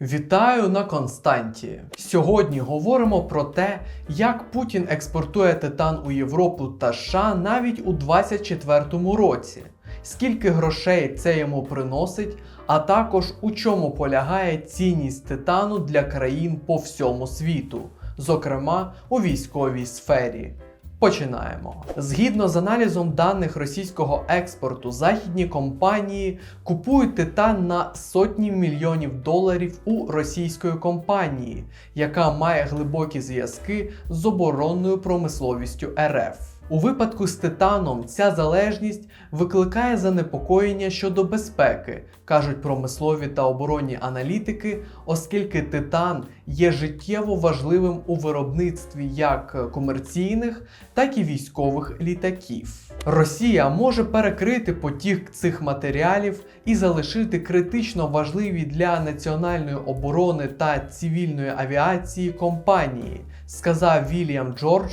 Вітаю на Константі. Сьогодні говоримо про те, як Путін експортує титан у Європу та США навіть у 2024 році, скільки грошей це йому приносить, а також у чому полягає цінність титану для країн по всьому світу, зокрема у військовій сфері. Починаємо. Згідно з аналізом даних російського експорту, західні компанії купують титан на сотні мільйонів доларів у російської компанії, яка має глибокі зв'язки з оборонною промисловістю РФ. У випадку з титаном ця залежність викликає занепокоєння щодо безпеки, кажуть промислові та оборонні аналітики, оскільки титан є життєво важливим у виробництві як комерційних, так і військових літаків. Росія може перекрити потік цих матеріалів і залишити критично важливі для національної оборони та цивільної авіації компанії, сказав Вільям Джордж,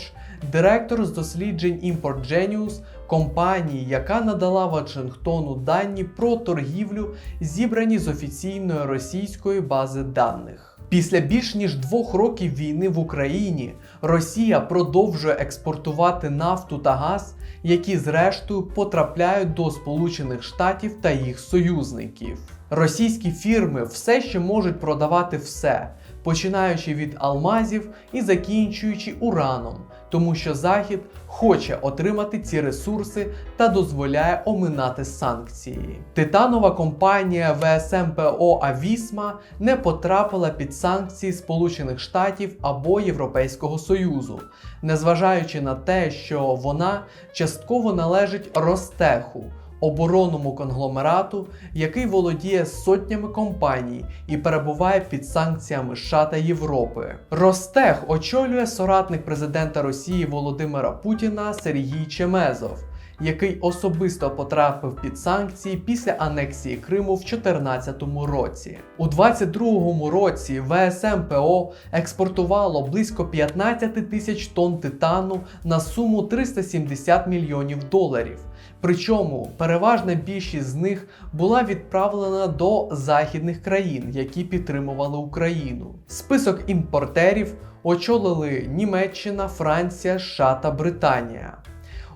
директор з досліджень Import Genius, компанії, яка надала Вашингтону дані про торгівлю, зібрані з офіційної російської бази даних. Після більш ніж двох років війни в Україні Росія продовжує експортувати нафту та газ, які зрештою потрапляють до Сполучених Штатів та їх союзників. Російські фірми все ще можуть продавати все, починаючи від алмазів і закінчуючи ураном, тому що Захід хоче отримати ці ресурси та дозволяє оминати санкції. Титанова компанія ВСМПО Авісма не потрапила під санкції Сполучених Штатів або Європейського Союзу, незважаючи на те, що вона частково належить Ростеху оборонному конгломерату, який володіє сотнями компаній і перебуває під санкціями США та Європи. Ростех очолює соратник президента Росії Володимира Путіна Сергій Чемезов. Який особисто потрапив під санкції після анексії Криму в 2014 році. У 2022 році ВСМПО експортувало близько 15 тисяч тонн титану на суму 370 мільйонів доларів. Причому переважна більшість з них була відправлена до західних країн, які підтримували Україну. Список імпортерів очолили Німеччина, Франція, США та Британія.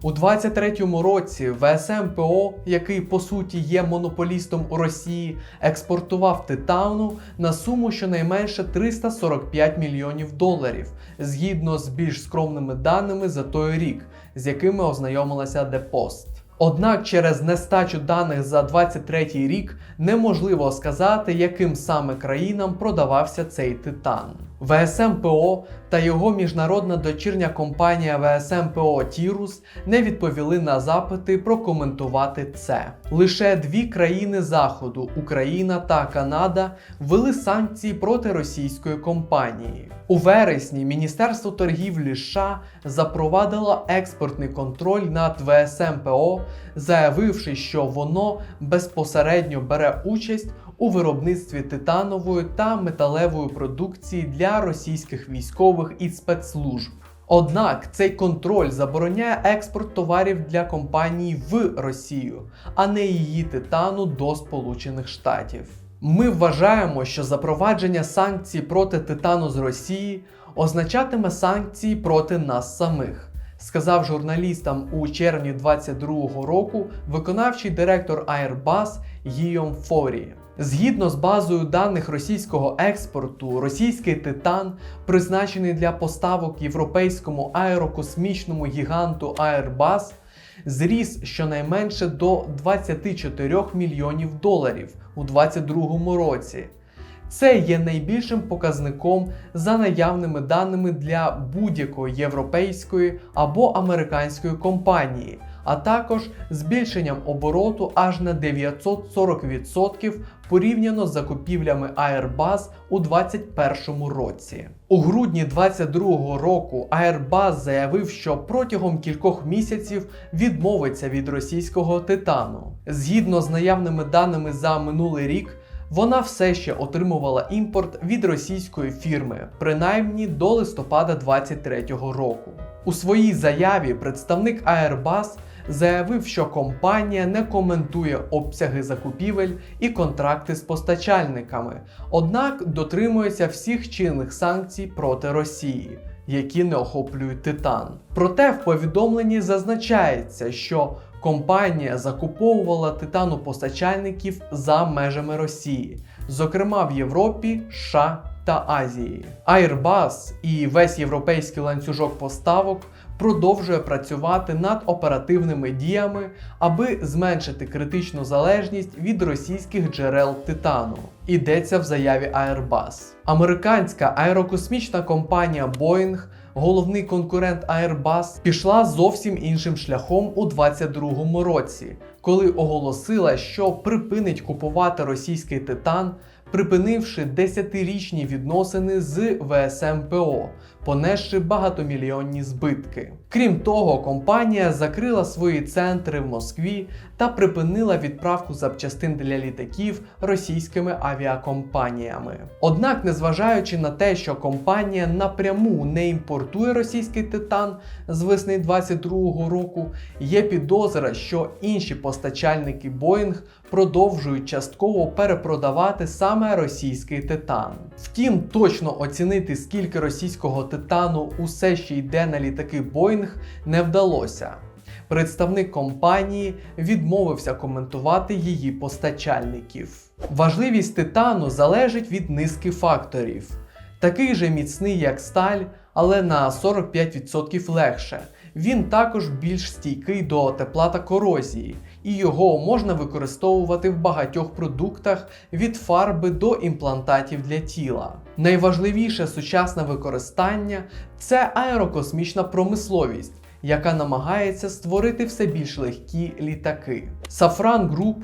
У 23-му році ВСМПО, який по суті є монополістом у Росії, експортував титану на суму щонайменше 345 мільйонів доларів, згідно з більш скромними даними за той рік, з якими ознайомилася Депост. Однак через нестачу даних за 23 рік неможливо сказати, яким саме країнам продавався цей титан. ВСМПО та його міжнародна дочірня компанія ВСМПО Тірус не відповіли на запити прокоментувати це. Лише дві країни Заходу Україна та Канада ввели санкції проти російської компанії. У вересні Міністерство торгівлі США запровадило експортний контроль над ВСМПО, заявивши, що воно безпосередньо бере участь у виробництві титанової та металевої продукції для російських військових і спецслужб. Однак цей контроль забороняє експорт товарів для компанії в Росію, а не її титану до Сполучених Штатів. Ми вважаємо, що запровадження санкцій проти титану з Росії означатиме санкції проти нас самих, сказав журналістам у червні 2022 року виконавчий директор Airbus Гійом Форі. Згідно з базою даних російського експорту, російський титан, призначений для поставок європейському аерокосмічному гіганту Airbus, зріс щонайменше до 24 мільйонів доларів у 2022 році. Це є найбільшим показником за наявними даними для будь-якої європейської або американської компанії, а також збільшенням обороту аж на 940% порівняно з закупівлями Airbus у 2021 році. У грудні 2022 року Airbus заявив, що протягом кількох місяців відмовиться від російського титану. Згідно з наявними даними за минулий рік. Вона все ще отримувала імпорт від російської фірми, принаймні до листопада 2023 року. У своїй заяві представник Airbus заявив, що компанія не коментує обсяги закупівель і контракти з постачальниками, однак дотримується всіх чинних санкцій проти Росії. Які не охоплюють титан. Проте в повідомленні зазначається, що компанія закуповувала титану постачальників за межами Росії, зокрема в Європі, США та Азії. Airbus і весь європейський ланцюжок поставок продовжує працювати над оперативними діями, аби зменшити критичну залежність від російських джерел титану. Йдеться в заяві Airbus. Американська аерокосмічна компанія Boeing Головний конкурент Airbus пішла зовсім іншим шляхом у 2022 році, коли оголосила, що припинить купувати російський титан, припинивши десятирічні відносини з ВСМПО, понесши багатомільйонні збитки. Крім того, компанія закрила свої центри в Москві та припинила відправку запчастин для літаків російськими авіакомпаніями. Однак, незважаючи на те, що компанія напряму не імпортує російський титан з весни 2022 року, є підозра, що інші постачальники Boeing продовжують частково перепродавати саме російський титан. Втім, точно оцінити, скільки російського титану усе ще йде на літаки Boeing, не вдалося. Представник компанії відмовився коментувати її постачальників. Важливість титану залежить від низки факторів. Такий же міцний, як сталь, але на 45% легше. Він також більш стійкий до тепла та корозії, і його можна використовувати в багатьох продуктах від фарби до імплантатів для тіла. Найважливіше сучасне використання це аерокосмічна промисловість, яка намагається створити все більш легкі літаки. Safran Group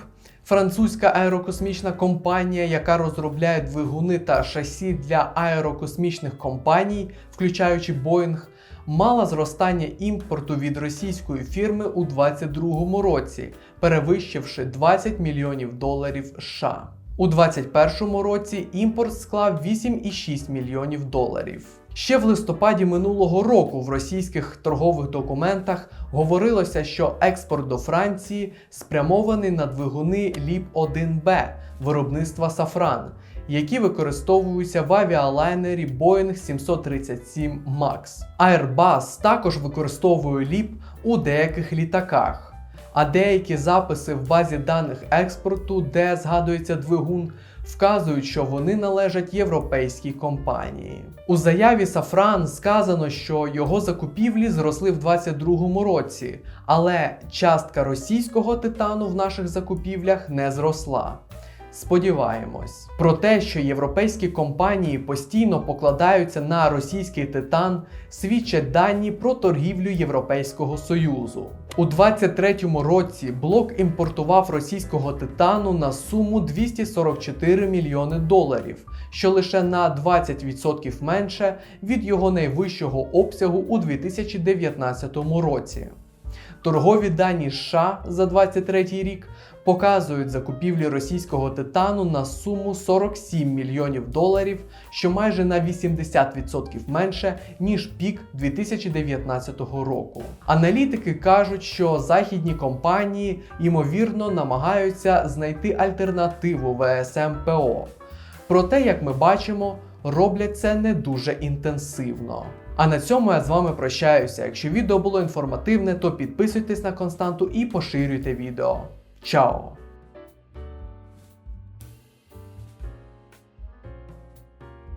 Французька аерокосмічна компанія, яка розробляє двигуни та шасі для аерокосмічних компаній, включаючи Boeing, мала зростання імпорту від російської фірми у 2022 році, перевищивши 20 мільйонів доларів США. У 2021 році імпорт склав 8,6 мільйонів доларів. Ще в листопаді минулого року в російських торгових документах говорилося, що експорт до Франції спрямований на двигуни ліп 1Б виробництва Сафран, які використовуються в авіалайнері Boeing 737 MAX. Airbus також використовує ліп у деяких літаках. А деякі записи в базі даних експорту, де згадується двигун, вказують, що вони належать європейській компанії. У заяві Safran сказано, що його закупівлі зросли в 2022 році, але частка російського титану в наших закупівлях не зросла. Сподіваємось, про те, що європейські компанії постійно покладаються на російський титан, свідчать дані про торгівлю Європейського Союзу. У 2023 році блок імпортував російського титану на суму 244 мільйони доларів, що лише на 20% менше від його найвищого обсягу у 2019 році. Торгові дані США за 2023 рік показують закупівлі російського титану на суму 47 мільйонів доларів, що майже на 80% менше, ніж пік 2019 року. Аналітики кажуть, що західні компанії ймовірно намагаються знайти альтернативу ВСМПО. Проте, як ми бачимо, роблять це не дуже інтенсивно. А на цьому я з вами прощаюся. Якщо відео було інформативне, то підписуйтесь на константу і поширюйте відео. 샤.